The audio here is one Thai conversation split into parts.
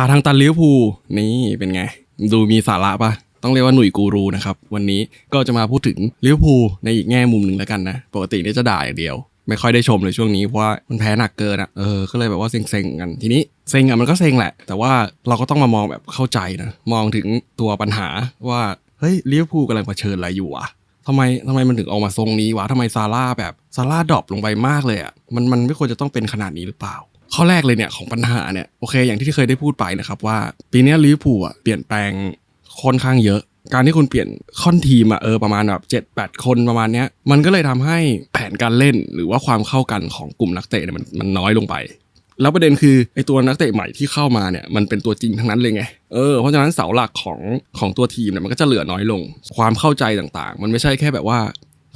าทางตันลิเวอร์พูลนี่เป็นไง ดูมีสาระปะต้องเรียกว่าหนุ่ยกูรูนะครับ วันนี้ก็จะมาพูดถึงลิเวอร์พูลในอีกแง่มุมหนึ่งแล้วกันนะ ปกติเนี่ยจะด่าอย่างเดียว ไม่ค่อยได้ชมเลยช่วงนี้เพราะว่ามันแพ้หนักเกินอะเออก็เลยแบบว่าเซ็งๆกันทีนี้เซ็งอะมันก็เซ็งแหละ แต่ว่าเราก็ต้องมามองแบบเข้าใจนะมองถึงตัวปัญหาว่าเฮ้ยลิเวอร์พูลกำลังเผชิญอะไรอยู่วะทำไมทำไมมันถึงออกมาทรงนี้วะทำไมซาร่าแบบซาร่าดรอปลงไปมากเลยอะมันมันไม่ควรจะต้องเป็นขนาดนี้หรือเปล่า ข้อแรกเลยเนี่ยของปัญหาเนี่ยโอเค อย่างที่เคยได้พูดไปนะครับว่า ปีนี้ลิเวอร์พูลอะเปลี่ยนแปลงค่อนข้างเยอะ การที่คุณเปลี่ยนค่อนทีมอะเออประมาณแบบเจ็ดแปดคนประมาณเนี้ยมันก็เลยทำให้แผนการเล่นหรือว่าความเข้ากันของกลุ่มนักเตะเนี่ยมันมันน้อยลงไป แล้วประเด็นคือไอตัวนักเตะใหม่ที่เข้ามาเนี่ยมันเป็นตัวจริงทั้งนั้นเลยไงเออเพราะฉะนั้นเสาหลักของของตัวทีมเนี่ยมันก็จะเหลือน้อยลง ความเข้าใจต่างๆ มันไม่ใช่แค่แบบว่า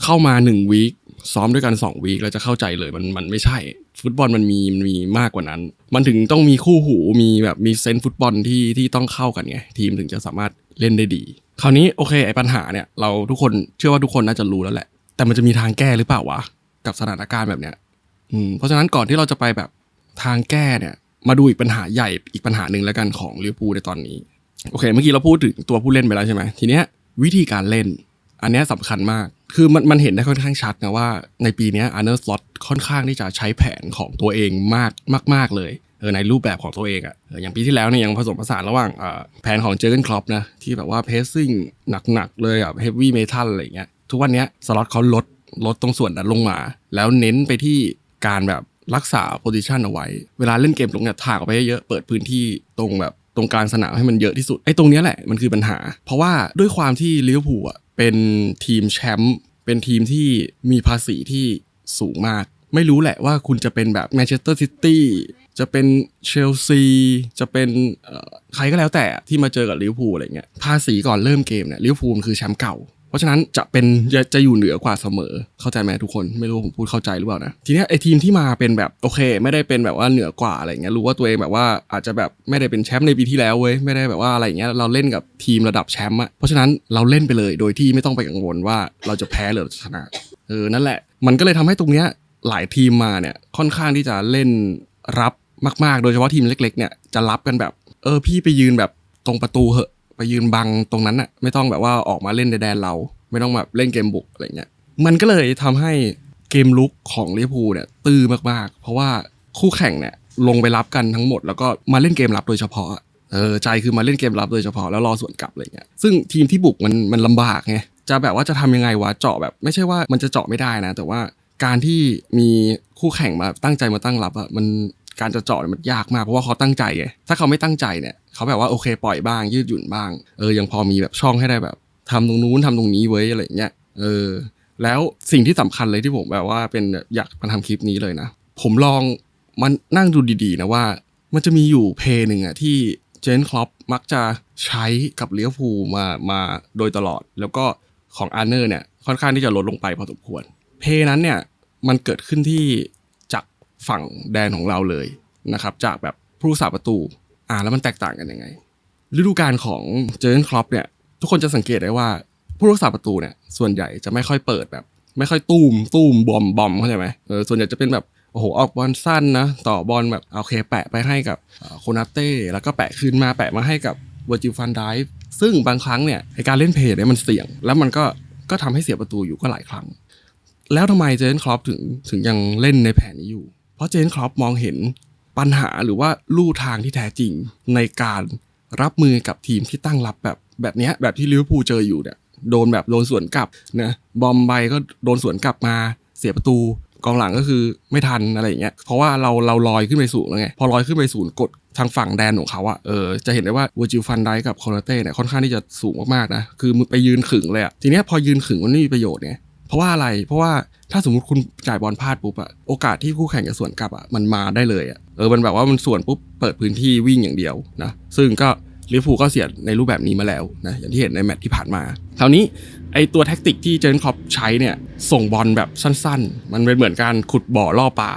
เข้ามา1วีค ซ้อมด้วยกัน2วีคแล้วจะเข้าใจเลยมันมันไม่ใช่ ฟุตบอลมันมีมันมีมากกว่านั้น มันถึงต้องมีคู่หูมีแบบมีเซนส์ฟุตบอลที่ที่ต้องเข้ากันไงทีมถึงจะสามารถเล่นได้ดี คราวนี้โอเคไอ้ปัญหาเนี่ยเราทุกคนเชื่อว่าทุกคนน่าจะรู้แล้วแหละ แต่มันจะมีทางแก้หรือเปล่าวะกับสถานการณ์แบบเนี้ยอืมเพราะฉะนั้นก่อนที่เราจะไปแบบทางแก้เนี่ยมาดูอีกปัญหาใหญ่อีกปัญหาหนึ่งแล้วกันของลิเวอร์พูลในตอนนี้โอเค เมื่อกี้เราพูดถึงตัวผู้เล่นไปแล้วใช่ไหมทีเนี้ยวิธีการเล่น อันนี้ยสำคัญมาก คือมันมันเห็นได้ค่อนข้างชัดนะว่าในปีนี้อาร์เนอร์สล็อตค่อนข้างที่จะใช้แผนของตัวเองมากมาก ๆ เลยเออในรูปแบบของตัวเองอะ่ะอย่างปีที่แล้วเนี่ยยังผสมผสานระหว่างเอ่อแผนของเจอร์เกนคลอปนะที่แบบว่าเพสซิ่งหนัก ๆ เลยอะเฮฟวี่เมทัลอะไรเงี้ยทุกวันนี้สล็อตเขาลดลดตรงส่วนนั้นลงมา แล้วเน้นไปที่การแบบรักษาโพซิชันเอาไว้ เวลาเล่นเกมตรงเนี้ยถากออกไปเยอะเปิดพื้นที่ตรงแบบตรงกลางสนามให้มันเยอะที่สุดไอ้ตรงนี้แหละมันคือปัญหา เพราะว่าด้วยความที่ลิเวอร์พูลอะเป็นทีมแชมป์เป็นทีมที่มีภาษีที่สูงมาก ไม่รู้แหละว่าคุณจะเป็นแบบแมนเชสเตอร์ซิตี้จะเป็นเชลซีจะเป็นใครก็แล้วแต่ที่มาเจอกับลิเวอร์พูลอะไรเงี้ยภาษีก่อนเริ่มเกมเนี่ยลิเวอร์พูลคือแชมป์เก่า เพราะฉะนั้นจะเป็นจะอยู่เหนือกว่าเสมอเข้าใจไหมทุกคนไม่รู้ผมพูดเข้าใจหรือเปล่านะทีนี้ไอทีมที่มาเป็นแบบโอเค ไม่ได้เป็นแบบว่าเหนือกว่าอะไรเงี้ยรู้ว่าตัวเองแบบว่าอาจจะแบบไม่ได้เป็นแชมป์ในปีที่แล้วเว้ยไม่ได้แบบว่าอะไรเงี้ยเราเล่นกับทีมระดับแชมป์อะเพราะฉะนั้นเราเล่นไปเลยโดยที่ไม่ต้องไปกังวลว่าเราจะแพ้หรือชนะเออนั่นแหละ มันก็เลยทำให้ตรงเนี้ยหลายทีมมาเนี่ยค่อนข้างที่จะเล่นรับมาก ๆ โดยเฉพาะทีมเล็ก ๆ เนี่ยจะรับกันแบบ เออพี่ไปยืนแบบตรงประตูเหอะ ยืนบังตรงนั้นอะไม่ต้องแบบว่าออกมาเล่นในแดนเรา ไม่ต้องแบบเล่นเกมบุกอะไรเงี้ยมันก็เลยทำให้เกมลุกของลิเวอร์พูลเนี่ยตื้อมากๆ เพราะว่าคู่แข่งเนี่ยลงไปรับกันทั้งหมด แล้วก็มาเล่นเกมรับโดยเฉพาะเออใจคือมาเล่นเกมรับโดยเฉพาะแล้วรอส่วนกลับอะไรเงี้ยซึ่งทีมที่บุกมันมันลำบากไงจะแบบว่าจะทำยังไงวะเจาะแบบ ไม่ใช่ว่ามันจะเจาะไม่ได้นะ แต่ว่าการที่มีคู่แข่งมาตั้งใจมาตั้งรับอะมันการจะเจาะมันยากมากเพราะว่าเขาตั้งใจไงถ้าเขาไม่ตั้งใจเนี่ย เขาแบบว่าโอเคปล่อยบ้าง ยืดหยุ่นบ้าง เออยังพอมีแบบช่องให้ได้แบบทำตรงนู้นทำตรงนี้ไว้อะไรเงี้ยเออ แล้วสิ่งที่สำคัญเลยที่ผมแบบว่าเป็นอยากมาทำคลิปนี้เลยนะ ผมลองมันนั่งดูดีๆนะว่า มันจะมีอยู่เพลงหนึ่งอะที่เจนคลอปมักจะใช้กับเลี้ยวภูมามาโดยตลอด แล้วก็ของอาร์เนอร์เนี่ยค่อนข้างที่จะลดลงไปพอสมควร เพลงนั้นเนี่ยมันเกิดขึ้นที่จากฝั่งแดนของเราเลยนะครับ จากแบบผู้รักษาประตู อ่าแล้วมันแตกต่างกันยังไง ฤดูกาลของเจอร์เกนคลอปเนี่ย ทุกคนจะสังเกตได้ว่า ผู้รักษาประตูเนี่ยส่วนใหญ่จะไม่ค่อยเปิดแบบ ไม่ค่อยตูมตูมบอมบอมเข้าใจไหมเออส่วนใหญ่จะเป็นแบบโอ้โหออกบอลสั้นนะต่อบอลแบบโอเค แปะไปให้กับโคนาเต้แล้วก็แปะคืนมาแปะมาให้กับเวอร์จิลฟันไดฟ์ซึ่งบางครั้งเนี่ยการเล่นเพจเนี่ยมันเสี่ยง แล้วมันก็ก็ทำให้เสียประตูอยู่ก็หลายครั้ง แล้วทำไมเจนครอปถึงถึงยังเล่นในแผนนี้อยู่ เพราะเจนครอปมองเห็น ปัญหาหรือว่าลู่ทางที่แท้จริงในการรับมือกับทีมที่ตั้งรับแบบแบบนี้แบบที่ลิเวอร์พูลเจออยู่เนี่ยโดนแบบโดนสวนกลับนะบอมไปก็โดนสวนกลับมาเสียประตูกองหลังก็คือไม่ทันอะไรอย่างเงี้ยเพราะว่าเราเราลอยขึ้นไปสูงแล้วไง พอลอยขึ้นไปสูงกดทางฝั่งแดนของเขาอะเออจะเห็นได้ว่าวูจิลฟันไดกับคอร์เต้เนี่ยค่อนข้างที่จะสูงมากๆนะ คือมึงไปยืนขึงเลยอะทีเนี้ยพอยืนขึงมันไม่มีประโยชน์ไง เพราะว่าอะไร เพราะว่าถ้าสมมติคุณจ่ายบอลพลาดปุ๊บอะโอกาสที่คู่แข่งจะสวนกลับอะมันมาได้เลยอะเออมันแบบว่ามันสวนปุ๊บเปิดพื้นที่วิ่งอย่างเดียวนะซึ่งก็ลิเวอร์พูก็เสียในรูปแบบนี้มาแล้วนะอย่างที่เห็นในแมตช์ที่ผ่านมาคราวนี้ไอตัวแท็กติกที่เจนคอปใช้เนี่ยส่งบอลแบบสั้นๆ มันเป็นเหมือนการขุดบ่อล่อปลา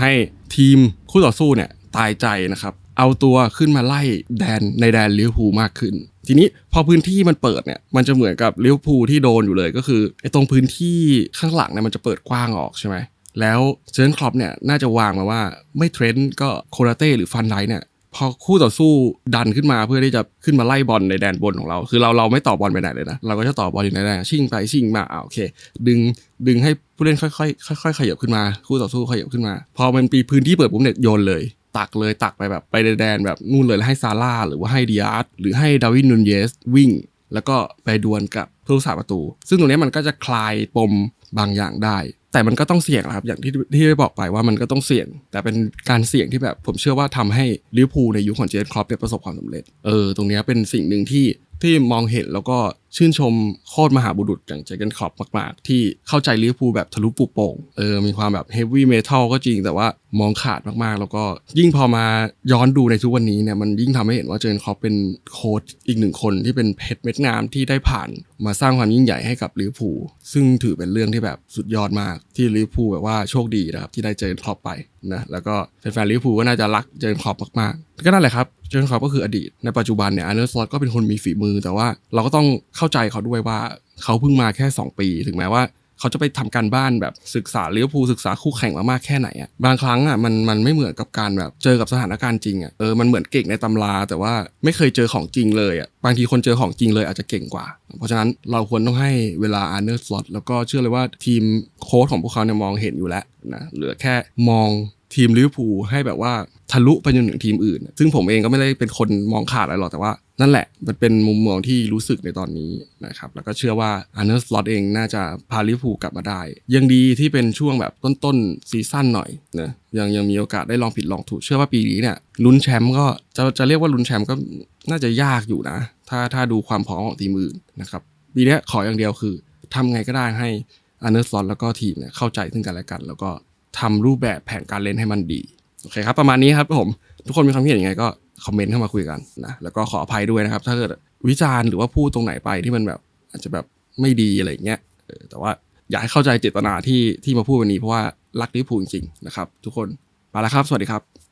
ให้ทีมคู่ต่อสู้เนี่ยตายใจนะครับ เอาตัวขึ้นมาไล่แดนในแดนลิเวอร์พูลมากขึ้น ทีนี้พอพื้นที่มันเปิดเนี่ยมันจะเหมือนกับลิเวอร์พูลที่โดนอยู่เลยก็คือไอ้ตรงพื้นที่ข้างหลังเนี่ยมันจะเปิดกว้างออกใช่ไหมแล้วเจอร์นคล็อปเนี่ยน่าจะวางมาว่าไม่เทรนต์ก็โคราเต้หรือฟันไดเนี่ยพพอคู่ต่อสู้ดันขึ้นมาเพื่อที่จะขึ้นมาไล่บอลในแดนบนของเรา คือเราเราไม่ต่อบอลไปไหนเลยนะเราก็จะต่อบอลอยู่ในแดนชิ่งไปชิ่งมาอ่าโอเค ดึงดึงให้ผู้เล่นค่อยๆค่อยๆขยับขึ้นมา คู่ต่อสู้ขยับขึ้นมา พอมันปีพื้นที่เปิดปุ๊บเนี่ยโยนเลย ตักเลยตักไปแบบไปในแดนแบบนู่นเลยให้ซาร่าหรือว่าให้ดิอาร์ตหรือให้ดาวินนูนเยสวิ่ง แล้วก็ไปดวลกับผู้รักษาประตู ซึ่งตรงนี้มันก็จะคลายปมบางอย่างได้ แต่มันก็ต้องเสี่ยงครับอย่างที่ที่ได้บอกไปว่ามันก็ต้องเสี่ยง แต่เป็นการเสี่ยงที่แบบผมเชื่อว่าทำให้ลิเวอร์พูลในยุคของเจนครอปเนี่ยประสบความสำเร็จเออตรงนี้เป็นสิ่งหนึ่งที่ที่มองเห็นแล้วก็ ชื่นชมโคตรมหาบุรุษอย่างเจอร์นคอปมาก ๆ ที่เข้าใจลิเวอร์พูลแบบทะลุปุโป่งเออมีความแบบเฮฟวี่เมทัลก็จริงแต่ว่ามองขาดมาก ๆ แล้วก็ยิ่งพอมาย้อนดูในทุกวันนี้เนี่ยมันยิ่งทำให้เห็นว่าเจนคอปเป็นโค้ชอีกหนึ่งคนที่เป็นเพชรเม็ดงามที่ได้ผ่านมาสร้างความยิ่งใหญ่ให้กับลิเวอร์พูลซึ่งถือเป็นเรื่องที่แบบสุดยอดมากที่ลิเวอร์พูลแบบว่าโชคดีนะครับที่ได้เจอร์นคอปไปนะแล้วก็แฟนๆลิเวอร์พูลก็น่าจะรักเจอร์นคอปมากๆก็นั่นแหละครับเจอร์นคอปก็คืออดีตในปัจจุบันเนี่ยอาร์เนอร์สล็อตก็เป็นคนมีฝีมือแต่ว่าเราก็ต้องเข้าาใจเขาด้วยว่าเขาเพิ่งมาแค่ 2 ปี ถึงแม้ว่าเขาจะไปทำการบ้านแบบศึกษาลิเวอร์พูศึกษาคู่แข่งมามากแค่ไหนอะบางครั้งอะมันมันไม่เหมือนกับการแบบเจอกับสถานการณ์จริงอะเออมันเหมือนเก่งในตำรา แต่ว่าไม่เคยเจอของจริงเลยอะบางทีคนเจอของจริงเลยอาจจะเก่งกว่า เพราะฉะนั้นเราควรต้องให้เวลาอาร์เนอร์สล็อตแล้วก็เชื่อเลยว่าทีมโค้ชของพวกเขาเนี่ยมองเห็นอยู่แล้วนะเหลือแค่มองทีมลิเวอร์พูลให้แบบว่าทะลุไปจนถึงทีมอื่น ซึ่งผมเองก็ไม่ได้เป็นคนมองขาดอะไรหรอกแต่ว่า นั่นแหละ มันเป็นมุมมองที่รู้สึกในตอนนี้นะครับ แล้วก็เชื่อว่าอาร์เนอร์สล็อตเองน่าจะพาลิเวอร์พูกลับมาได้ ยังดีที่เป็นช่วงแบบต้นๆซีซั่นหน่อยนะยังยังมีโอกาสได้ลองผิดลองถูก เชื่อว่าปีนี้เนี่ยลุ้นแชมป์ก็จะจะเรียกว่าลุ้นแชมป์ก็น่าจะยากอยู่นะ ถ้าถ้าดูความพร้อมของทีมอื่นนะครับปีนี้ขออย่างเดียวคือทำไงก็ได้ให้อาร์เนอร์สล็อตแล้วก็ทีมเนี่ยเข้าใจซึ่งกันและกัน แล้วก็ทำรูปแบบแผนการเล่นให้มันดีโอเคครับประมาณนี้ครับผมทุกคนมีความคิดเห็นยังไงก็ คอมเมนต์เข้ามาคุยกันนะแล้วก็ขออภัยด้วยนะครับ ถ้าเกิดวิจารณ์หรือว่าพูดตรงไหนไปที่มันแบบอาจจะแบบไม่ดีอะไรเงี้ยเออแต่ว่าอยากให้เข้าใจเจตนาที่ที่มาพูดวันนี้เพราะว่ารักลิเวอร์พูลจริงนะครับ ทุกคนไปแล้วครับ สวัสดีครับ